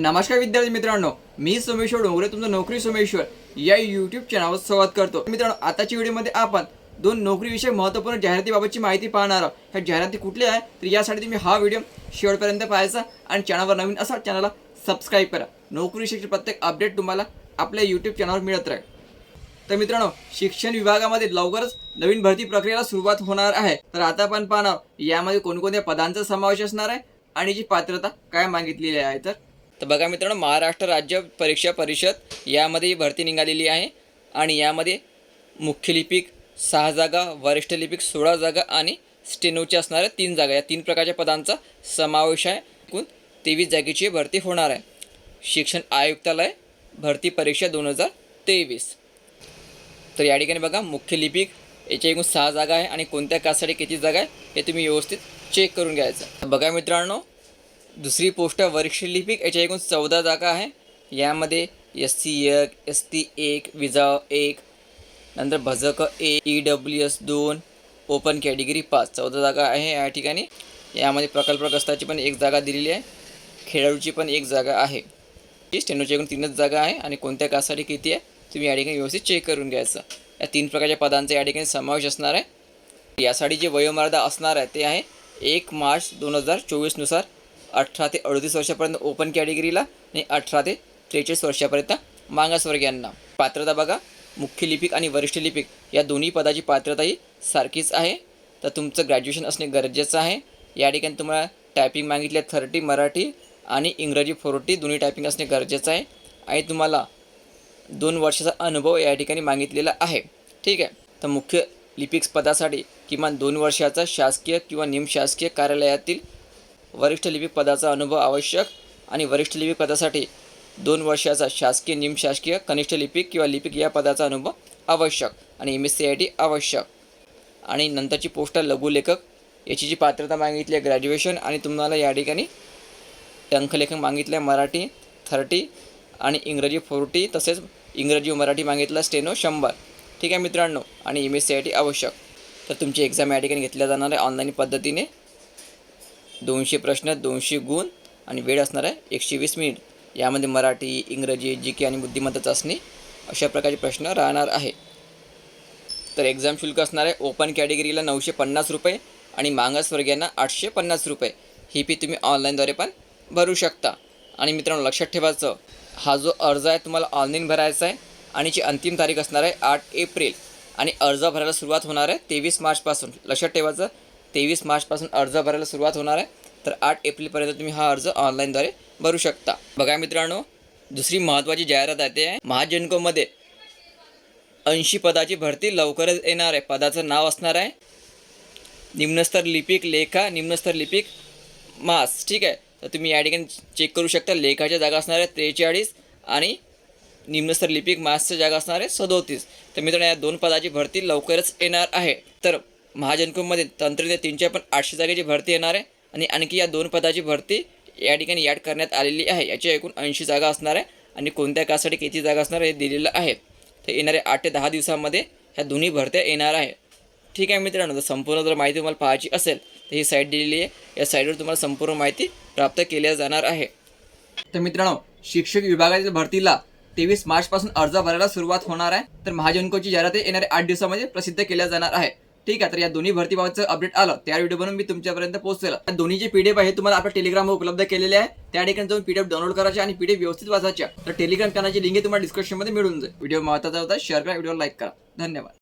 नमस्कार विद्यार्थी मित्रांनो मी सोमेश्वर डोंगरे तुमचं नोकरी सोमेश्वर. या युट्यूब चॅनलवर स्वागत करतो. मित्रांनो आताच्या व्हिडिओमध्ये आपण दोन नोकरीविषयी महत्त्वपूर्ण जाहिरातीबाबतची माहिती पाहणार आहोत. ह्या जाहिराती कुठल्या आहे तर यासाठी तुम्ही हा व्हिडिओ शेवटपर्यंत पाहायचा आणि चॅनलवर नवीन असा चॅनलला सबस्क्राईब करा. नोकरीविषयीचे प्रत्येक अपडेट तुम्हाला आपल्या यूट्यूब चॅनलवर मिळत राहील. तर मित्रांनो शिक्षण विभागामध्ये लवकरच नवीन भरती प्रक्रियेला सुरुवात होणार आहे. तर आता आपण पाहणार यामध्ये कोणकोणत्या पदांचा समावेश असणार आहे आणि जी पात्रता काय मागितलेली आहे. तर तर बघा मित्रांनो महाराष्ट्र राज्य परीक्षा परिषद यामध्ये भरती निघालेली आहे आणि यामध्ये मुख्य लिपिक सहा जागा वरिष्ठ लिपिक सोळा जागा आणि स्टेनोच्या असणाऱ्या तीन जागा. या तीन प्रकारच्या पदांचा समावेश आहे. एकूण तेवीस जागेची भरती होणार आहे. शिक्षण आयुक्तालय भरती परीक्षा दोन हजार तेवीस. तर या ठिकाणी बघा मुख्य लिपिक याच्या एकूण सहा जागा आहे आणि कोणत्या कास्टसाठी किती जागा आहे हे तुम्ही व्यवस्थित चेक करून घ्यायचं. बघा मित्रांनो दुसरी पोस्ट आहे वरिष्ठ याच्या एकूण चौदा जागा आहे. यामध्ये एस सी एक एस टी एक विजाव एक नंतर भजक ए ई डब्ल्यू एस दोन ओपन कॅटेगरी पाच. चौदा जागा आहे या ठिकाणी. यामध्ये प्रकल्पग्रस्ताची पण एक जागा दिलेली आहे. खेळाडूची पण एक जागा आहे. स्टेनोची एकूण तीनच जागा आहे आणि कोणत्या कासाठी किती आहे तुम्ही या ठिकाणी व्यवस्थित चेक करून घ्यायचं. या तीन प्रकारच्या पदांचा या ठिकाणी समावेश असणार आहे. यासाठी जे वयोमर्यादा असणार आहे ते आहे एक मार्च दोन हजार चोवीसनुसार अठरा ते अडतीस वर्षापर्यंत ओपन कॅटेगरीला आणि अठरा ते त्रेचाळीस वर्षापर्यंत मागासवर्गीयांना पात्रता बघा. मुख्य लिपिक आणि वरिष्ठ लिपिक या दोन्ही पदाची पात्रता ही सारखीच आहे. तर तुमचं ग्रॅज्युएशन असणे गरजेचं आहे. या ठिकाणी तुम्हाला टायपिंग मागितली आहे थर्टी मराठी आणि इंग्रजी फोर्टी दोन्ही टायपिंग असणे गरजेचं आहे. आणि तुम्हाला दोन वर्षाचा अनुभव या ठिकाणी मागितलेला आहे. ठीक आहे. तर मुख्य लिपिक्स पदासाठी किमान दोन वर्षाचा शासकीय किंवा निमशासकीय कार्यालयातील वरिष्ठ लिपिक पदाचा अनुभव आवश्यक आणि वरिष्ठ लिपिक पदासाठी दोन वर्षाचा शासकीय निमशासकीय कनिष्ठ लिपिक किंवा लिपिक या पदाचा अनुभव आवश्यक आणि M S C I T आवश्यक. आणि नंतरची पोस्ट लघुलेखक याची जी पात्रता मागितली आहे ग्रॅज्युएशन आणि तुम्हाला या ठिकाणी टंकलेखन मागितलं आहे मराठी थर्टी आणि इंग्रजी फोर्टी तसेच इंग्रजी व मराठी मागितलं स्टेनो शंभर. ठीक आहे मित्रांनो आणि M S C I T आवश्यक. तर तुमची एक्झाम या ठिकाणी घेतल्या जाणार आहे ऑनलाईन पद्धतीने. दोनशे प्रश्न दोनशे गुण आणि वेळ असणार आहे एकशे वीस मिनिट. यामध्ये मराठी इंग्रजी जी के आणि बुद्धिमत्ता चाचणी अशा प्रकारचे प्रश्न राहणार आहे. तर एक्झाम शुल्क असणार आहे ओपन कॅटेगरीला नऊशे पन्नास रुपये आणि मागासवर्गीयांना आठशे पन्नास रुपये. ही फी तुम्ही ऑनलाईनद्वारे पण भरू शकता. आणि मित्रांनो लक्षात ठेवायचं हा जो अर्ज आहे तुम्हाला ऑनलाईन भरायचा आहे आणि जी अंतिम तारीख असणार आहे आठ एप्रिल. आणि अर्ज भरायला सुरुवात होणार आहे तेवीस मार्चपासून. लक्षात ठेवायचं तेवीस मार्चपासून अर्ज भरायला सुरुवात होणार आहे. तर आठ एप्रिलपर्यंत तुम्ही हा अर्ज ऑनलाईनद्वारे भरू शकता. बघा मित्रांनो दुसरी महत्त्वाची जाहिरात आहे ते आहे. महाजनकोमध्ये ऐंशी पदाची भरती लवकरच येणार आहे. पदाचं नाव असणार आहे. निम्नस्तर लिपिक लेखा निम्नस्तर लिपिक मास. ठीक आहे? तर तुम्ही या ठिकाणी चेक करू शकता. लेखाच्या जागा असणार आहे त्रेचाळीस आणि निम्नस्तर लिपिक मासच्या जागा असणार आहे सदोतीस. तर मित्रांनो या दोन पदाची भरती लवकरच येणार आहे. तर महाजनकोमध्ये तंत्रज्ञ तीनशे पण आठशे जागेची भरती येणार आहे आणि आणखी या दोन पदाची भरती या ठिकाणी याड करण्यात आलेली आहे. याची एकूण ऐंशी जागा असणार आहे आणि कोणत्या कासाठी किती जागा असणार हे दिलेलं आहे. तर येणाऱ्या आठ ते दहा दिवसामध्ये ह्या दोन्ही भरत्या येणार आहे. ठीक आहे मित्रांनो जर संपूर्ण जर माहिती तुम्हाला पाहायची असेल तर ही साईट दिलेली आहे. या साईटवर तुम्हाला संपूर्ण माहिती प्राप्त केल्या जाणार आहे. तर मित्रांनो शिक्षक विभागातील भरतीला तेवीस मार्चपासून अर्ज भरायला सुरुवात होणार आहे. तर महाजनकोची जाहिरात येणाऱ्या आठ दिवसामध्ये प्रसिद्ध केल्या जाणार आहे. ठीक आहे तर या दोन्ही भरतीबाबतचं अपडेट आलं. त्या व्हिडिओ बनवून मी तुमच्यापर्यंत पोहोचेल या दोन्ही जे पीडीएफ आहे तुम्हाला आपल्या टेलिग्रामवर उपलब्ध केलेले आहे. त्या ठिकाणी जाऊन पीडीएफ डाउनलोड करायचे आणि पीडीएफ व्यवस्थित वाचायच्या तर टेलिग्राम चॅनलची लिंक तुम्हाला डिस्क्रिप्शनमध्ये मिळून जाईल. व्हिडिओ महत्त्वाचा होता शेअर करा व्हिडिओ लाईक करा. धन्यवाद.